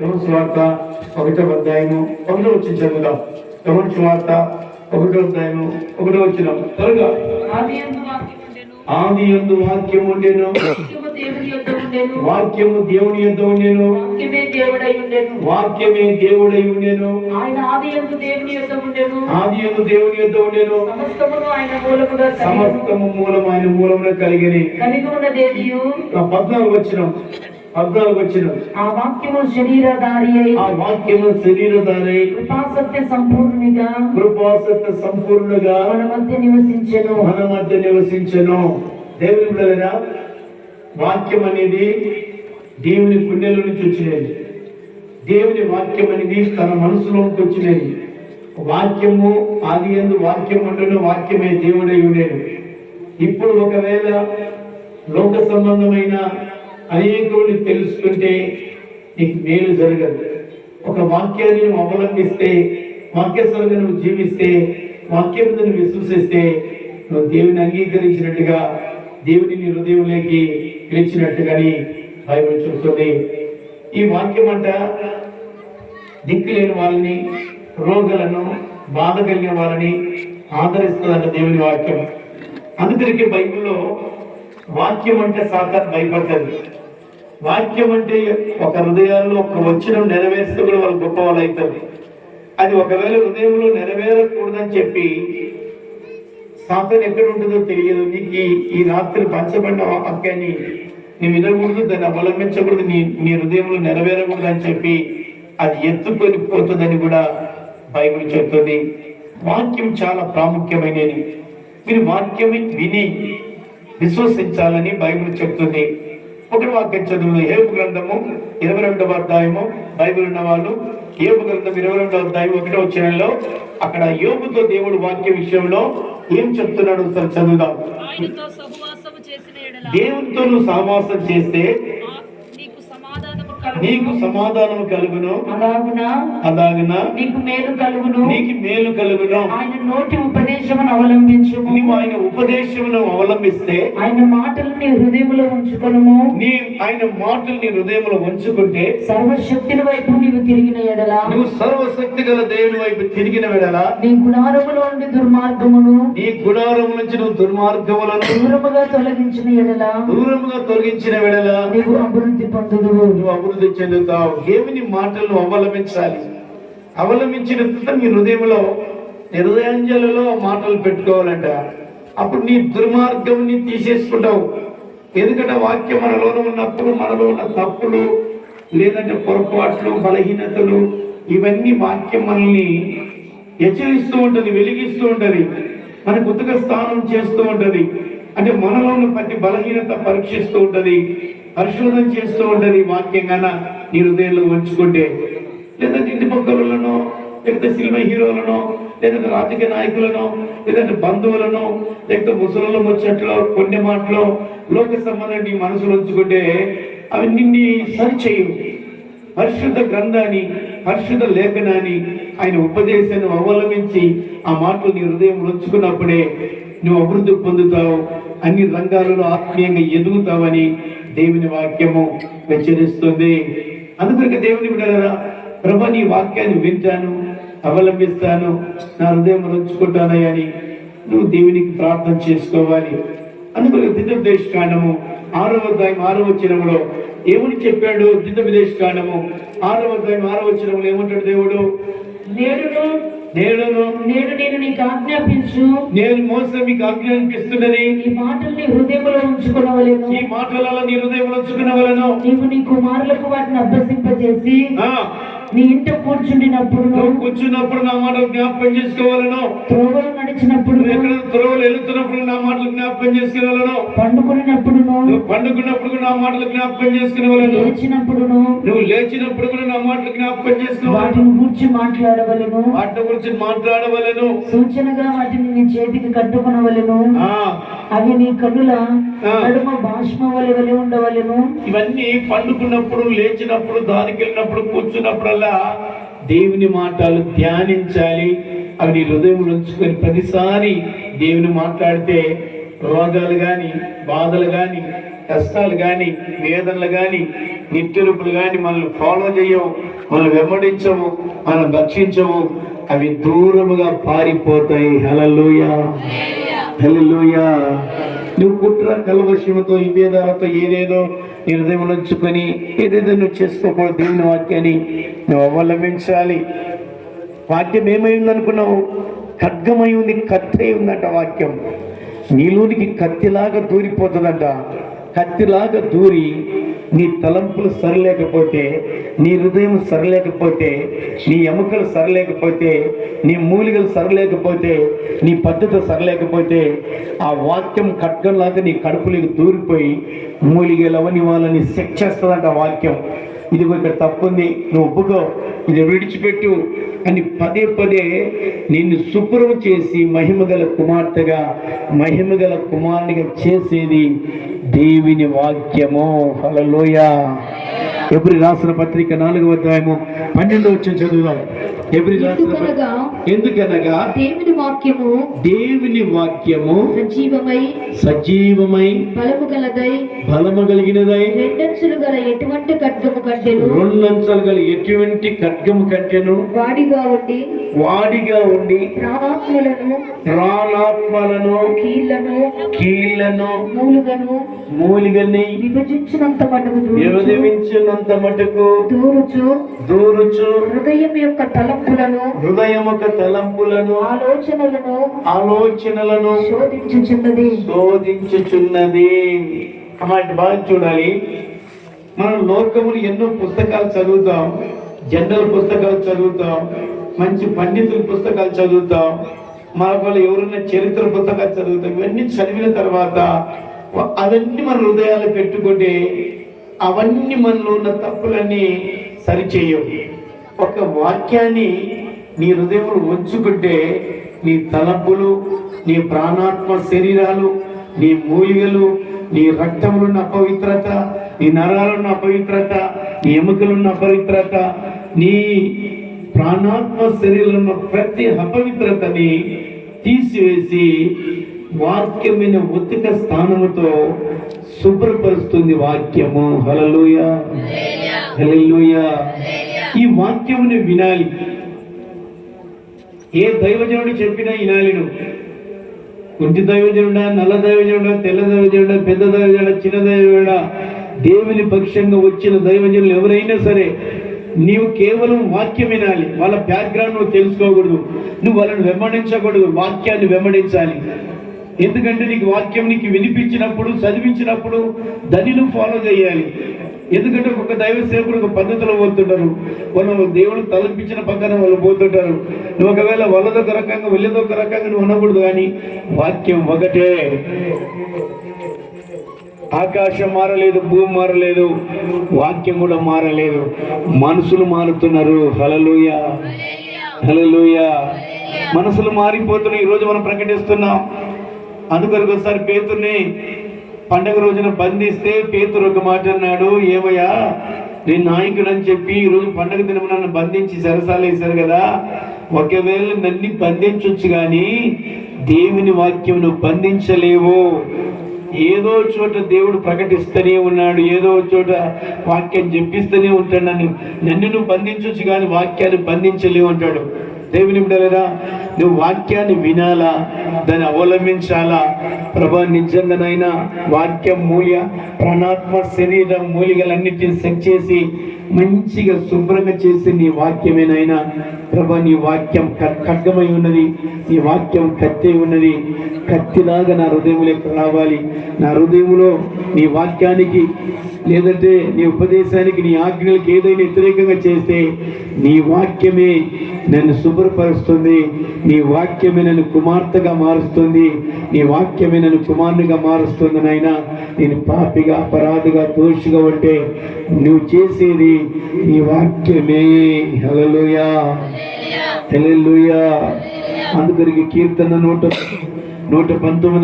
సువార్త ఒకటో అధ్యాయము ఒకటో వచ్చి చదువుదాం యోహన్ సువార్త ఒకటో అధ్యాయము ఒకటో వచ్చిన త్వరగా. ఆది యందు వాక్యం ఉండెను. వాక్యము దేవుని యొద్ద ఉండెను. వాక్యము దేవుడై ఉండెను. ఆది యందు దేవుని యొక్క ఉండెను. సమస్తము మూలం ఆయన మూలమున కలిగిన పద్నాలుగు వచ్చిన పద్నాలుగు వచ్చిన ఆ వాక్యము శరీరధారి ఆ వాక్యము శరీరధారై. కృపాసత్య సంపూర్ణిగా కృపాసత్త సంపూర్ణగా మన మధ్య నివసించెను. మన మధ్య నివసించను. దేవుని బిడ్డలారా వాక్యం అనేది దేవుని పుణ్యల నుంచి వచ్చినది. దేవుని వాక్యం అనేది తన మనసులోకి వచ్చినది. వాక్యము ఆది ఎందు వాక్యం ఉండను వాక్యమే దేవుడై ఉండేది. ఇప్పుడు ఒకవేళ లోక సంబంధమైన అనేకుల్ని తెలుసుకుంటే నీకు మేలు జరగదు. ఒక వాక్యాన్ని నువ్వు అవలంబిస్తే వాక్యస్వరంగా నువ్వు జీవిస్తే వాక్యం నువ్వు విశ్వసిస్తే నువ్వు దేవుని అంగీకరించినట్టుగా దేవుని నీ హృదయంలోకి పిలిచినట్టుగాని బైబిల్ చెబుతుంది. ఈ వాక్యం అంట దిక్కు లేని వాళ్ళని రోగులను బాధ కలిగిన వాళ్ళని ఆదరిస్తుందంట దేవుని వాక్యం. అందుకరికి బైబిల్లో వాక్యం అంటే సాతాన్ భయపడుతుంది వాక్యం అంటే ఒక హృదయాల్లో ఒక వచనం నెరవేరిస్తే కూడా వాళ్ళు గొప్ప వాళ్ళు అవుతారు అది ఒకవేళ హృదయంలో నెరవేరకూడదని చెప్పి సాతాన్ ఎక్కడ ఉంటుందో తెలియదు. నీకు ఈ- ఈ రాత్రి పంచబడిన వాక్యాన్ని నీ వినకూడదు దాన్ని అవలంబించకూడదు నీ నీ హృదయంలో నెరవేరకూడదు అని చెప్పి అది ఎత్తుకొని పోతుందని కూడా బైబిల్ చెప్తుంది వాక్యం చాలా ప్రాముఖ్యమైనది. మీరు వాక్యం విని విశ్వసించాలని బైబిల్ చెప్తుంది. ఒకటి వాక్యం చదువు ఏపు గ్రంథము ఇరవై రెండవ అధ్యాయము. బైబిల్ ఉన్న వాళ్ళు ఏపు గ్రంథం ఇరవై రెండవ అధ్యాయం ఒకటో వచ్చినలో అక్కడ యోగుతో దేవుడు వాక్య విషయంలో ఏం చెప్తున్నాడు ఒకసారి చదువుదాం. దేవునితో నువ్వు సహవాసం చేస్తే నీకు సమాధానం కలుగును. అలాగున? అలాగన? నీకు మేలు కలుగును. నీకు మేలు కలుగును. ఆయన నోటి ఉపదేశమును అవలంబించుము. నీవు ఆయన ఉపదేశమును అవలంబిస్తే ఆయన మాటలు నీ హృదయములో ఉంచుకొనుము. నీ ఆయన మాటలు నీ హృదయంలో ఉంచుకుంటే సర్వశక్తుల వైపు నీవు తిరిగిన ఎడల. నువ్వు సర్వశక్తి గల దేవుని వైపు తిరిగిన వెడల. నీ గుణారములో ఉండి దుర్మార్గమును. నీ గుణారం నుంచి నువ్వు దుర్మార్గములను దూరముగా తొలగించిన ఎడల. దూరముగా తొలగించిన వెడల. నీవు అభివృద్ధి పొందుదువు. నువ్వు అభివృద్ధి చెందుతావు? దేవుని మాటలను అవలంబించాలి? అవలంబించిన తర్వాత హృదయంలో నిర్దయంజలలో హృదయాంజలలో మాటలు పెట్టుకోవాలంట. అప్పుడు నీ దుర్మార్గం నీ తీసేసుకుంటావు. ఎందుకంటే వాక్యం మనలోనే ఉన్నప్పుడు మనలో ఉన్న తప్పులు లేదంటే పొరపాట్లు బలహీనతలు ఇవన్నీ వాక్యం మనల్ని హెచ్చరిస్తూ ఉంటుంది వెలిగిస్తూ ఉంటది. మన గుర్తుగా స్థానం చేస్తూ ఉంటది. అంటే మనలో ఉన్న ప్రతి బలహీనత పరీక్షిస్తూ ఉంటది. పరిశోధన చేస్తూ ఉండని వాక్యంగా నీ హృదయంలో ఉంచుకుంటే లేదంటే ఇంటి పక్కలను లేకపోతే సినిమా హీరోలను లేదంటే రాజకీయ నాయకులను లేదంటే బంధువులను లేకపోతే ముసలలో ముచ్చట్లో కొన్ని మాటలు లోక సంబంధం నీ మనసులో ఉంచుకుంటే అవి నిన్ని సరిచేయు పరిశుద్ధ గ్రంథాన్ని పరిశుద్ధ లేఖనాన్ని ఆయన ఉపదేశాన్ని అవలంబించి ఆ మాటలు నీ హృదయం ఉంచుకున్నప్పుడే నువ్వు అభివృద్ధి పొందుతావు అన్ని రంగాలలో ఆత్మీయంగా ఎదుగుతావని దేవుని వాక్యము హెచ్చరిస్తుంది అందుకొరకు దేవుని బిడ్డలరా ప్రభా నీ వాక్యాన్ని వింటాను అవలంబిస్తాను నా హృదయం ఉంచుకుంటానని నువ్వు దేవునికి ప్రార్థన చేసుకోవాలి. అందుకని దివ్యోపదేశ కాండము ఆరవ అధ్యాయం ఆరవ వచనములో ఏమని చెప్పాడు? దివ్యోపదేశ కాండము ఆరవ అధ్యాయం ఆరవ వచనములో ఏమంటాడు దేవుడు? నేడును నేడును. నేడు నేను నీకు ఆజ్ఞాపించు. నేను మోసం మీకు ఆజ్ఞాపిస్తున్నది. ఈ మాటలు నీ హృదయంలో ఉంచుకునవలేను. ఈ మాటలలో నీ హృదయం ఉంచుకున్న వలన నీవు నీ కుమారులకు వాటిని అభ్యసింపజేసి. ఆ, నీ ఇంట కూర్చుండినప్పుడు నువ్వు కూర్చున్నప్పుడు నా మాటలు జ్ఞాపకం చేసుకోవాలను త్రోవలు నడిచినప్పుడు ఎక్కడ త్రోవలు వెళుతున్నప్పుడు నా మాటలు జ్ఞాపకం చేసుకోవాలను పండుకున్నప్పుడును నువ్వు పండుకున్నప్పుడు కూడా నా మాటలు జ్ఞాపకం చేసుకోవాలను లేచినప్పుడును నువ్వు లేచినప్పుడు కూడా నా మాటలు జ్ఞాపకం చేసుకోవాలను వాటిని గూర్చి మాట్లాడవలను. వాటి గురించి మాట్లాడవలను. సూచనగా వాటిని నీ చేతికి కట్టుకునవలను. అవి నీ కన్నుల ఆ. నడుమ భాష్మ వలె వలె ఉండవలను. ఇవన్నీ పండుకున్నప్పుడు లేచినప్పుడు దానికి వెళ్ళినప్పుడు కూర్చున్నప్పుడల్లా దేవుని మాటలు ధ్యానించాలి. అవి నీ హృదయంలో ఉంచుకొని ప్రతిసారి దేవుని మాట్లాడితే రోగాలు కానీ బాధలు కానీ కష్టాలు కానీ వేదనలు కానీ నిట్టెరుపులు కానీ మనల్ని ఫాలో చేయవు మనల్ని వెంబడించవు మనం భక్షించవు అవి దూరముగా పారిపోతాయి. హలలుయా హల్లెలూయా. నువ్వు కుట్ర కలవశముతో విభేదాలతో ఏదేదో నీ హృదయం ఉంచుకొని ఏదేదో నువ్వు చేసుకోకూడదు దేవుని వాక్యాన్ని నువ్వు అవలంబించాలి. వాక్యం ఏమై ఉందనుకున్నావు? ఖడ్గమై ఉంది కత్తి ఉందంట వాక్యం. నీలోనికి కత్తిలాగా దూరిపోతుందంట. కత్తిలాగా దూరి నీ తలంపులు సరిలేకపోతే నీ హృదయం సరిలేకపోతే నీ ఎముకలు సరిలేకపోతే నీ మూలికలు సరిలేకపోతే నీ పద్ధతి సరిలేకపోతే ఆ వాక్యం ఖడ్గంలాగా నీ కడుపులోకి దూరిపోయి మూలికలు అవని వాళ్ళని శిక్షేస్తుందంట ఆ వాక్యం. ఇదిగో ఇక్కడ తప్పుంది. నువ్వు ఒప్పుకో. ఇది విడిచిపెట్టు అని పదే పదే నిన్ను శుభ్రం చేసి మహిమగల కుమార్తెగా మహిమగల కుమారునిగా చేసేది దేవుని వాక్యము. హలలోయ ఎప్పుడు రాసిన పత్రిక నాలుగవ అధ్యాయము పన్నెండవ వచ్చిన చదువుదాం. ఎందుకనగా ఎందుకనగా దేవుని వాక్యము దేవుని వాక్యము సజీవమై సజీవమై బలము గలదై బలము కలిగినదై రెండంచులు గల ఎటువంటి ఖడ్గము కంటెను? రెండంచలు గల ఎటువంటి ఖడ్గము కంటెను? వాడిగా ఉండి వాడిగా ఉండి ప్రాణాత్మలను ప్రాణాత్మలను కీళ్ళను కీళ్ళను మూలుగను మూలిగని విభజించినంత మటుకు వ్యవధించినంత మటుకు దూరుచు దూరుచు హృదయం యొక్క తలంపులను హృదయం ఒక తలంపులను ఆలోచనలను ఆలోచనలను శోధించుచున్నది. శోధించుచున్నది. అన్నమాట బాగా చూడాలి. మనం లోకములు ఎన్నో పుస్తకాలు చదువుతాం. జనరల్ పుస్తకాలు చదువుతాం. మంచి పండితుల పుస్తకాలు చదువుతాం. మన వాళ్ళు ఎవరైనా చరిత్ర పుస్తకాలు చదువుతాం. ఇవన్నీ చదివిన తర్వాత అవన్నీ మన హృదయాలు పెట్టుకుంటే అవన్నీ మనలో ఉన్న తప్పులన్నీ సరిచేయవు. ఒక వాక్యాన్ని నీ హృదయంలో ఉంచుకుంటే నీ తలంపులు నీ ప్రాణాత్మ శరీరాలు నీ మూలికలు నీ రక్తంలో ఉన్న అపవిత్రత నీ నరాలున్న అపవిత్రత నీ ఎముకలున్న అపవిత్రత నీ ప్రాణాత్మ శరీరంలో ప్రతి అపవిత్రతని తీసివేసి వాక్యమైన ఉత్తిక స్థానముతో శుభ్రపరుస్తుంది వాక్యము. హలలుయ హల్లెలూయ. ఈ వాక్యముని వినాలి. ఏ దైవజనుడు చెప్పినా వినాలి నువ్వు కుంటి దైవజనుడా నల్ల దైవజనుడా తెల్ల దైవజనుడా పెద్ద దైవజనుడా చిన్న దైవజనుడా దేవుని పక్షంగా వచ్చిన దైవజనులు ఎవరైనా సరే నీవు కేవలం వాక్యం వినాలి. వాళ్ళ బ్యాక్గ్రౌండ్ నువ్వు తెలుసుకోకూడదు. నువ్వు వాళ్ళని వెంబడించకూడదు. వాక్యాన్ని వెంబడించాలి. ఎందుకంటే నీకు వాక్యం నీకు వినిపించినప్పుడు చదివించినప్పుడు దాన్ని నువ్వు ఫాలో చేయాలి. ఎందుకంటే ఒక దైవ సేవకుడు ఒక పద్ధతిలో పోతుంటారు. వాళ్ళు దేవుడు తలపించిన పక్కన వాళ్ళు పోతుంటారు. నువ్వు ఒకవేళ ఒక రకంగా వెళ్ళేదొక రకంగా నువ్వు అనకూడదు కానీ వాక్యం ఒకటే. ఆకాశం మారలేదు భూమి మారలేదు వాక్యం కూడా మారలేదు. మనుషులు మారుతున్నారు. హలలుయ హలలుయ మనసులు మారిపోతున్నాయి. ఈరోజు మనం ప్రకటిస్తున్నాం. అందుకొరకు ఒకసారి పేతుర్ని పండగ రోజున బంధిస్తే పేతురు ఒక మాట అన్నాడు ఏమయ్యా నేను నాయకుడు అని చెప్పి ఈరోజు పండగ దినం నన్ను బంధించి సరసాలేశారు కదా. ఒకవేళ నన్ను బంధించవచ్చు కానీ దేవుని వాక్యం నువ్వు బంధించలేవు. ఏదో చోట దేవుడు ప్రకటిస్తూనే ఉన్నాడు ఏదో చోట వాక్యం చెప్పిస్తూనే ఉంటాడు. నన్ను నన్ను నువ్వు బంధించవచ్చు కానీ వాక్యాన్ని బంధించలేవు అంటాడు. దేవుని బిడ్డలారా నువ్వు వాక్యాన్ని వినాలా దాన్ని అవలంబించాలా? ప్రభా నిజంగానైనా వాక్యం మూల్య ప్రాణాత్మ శరీరం మూలికలన్నిటిని సెట్ చేసి మంచిగా శుభ్రంగా చేసి నీ వాక్యమేనైనా ప్రభా నీ వాక్యం ఖడ్గమై ఉన్నది నీ వాక్యం కత్తి ఉన్నది కత్తిలాగా నా హృదయంలోకి రావాలి. నా హృదయంలో నీ వాక్యానికి లేదంటే నీ ఉపదేశానికి నీ ఆజ్ఞలకు ఏదైనా వ్యతిరేకంగా చేస్తే నీ వాక్యమే నన్ను శుభ్రపరుస్తుంది నీ వాక్యమే నన్ను కుమార్తెగా మారుస్తుంది నీ వాక్యమే నన్ను కుమారునిగా మారుస్తుంది నాయన. నేను పాపిగా అపరాధిగా దోషిగా ఉంటే నువ్వు చేసేది నీ వాక్యమే. హలలుయా హలలుయా అందుకరికి కీర్తన నూట నూట పంతొమ్మిది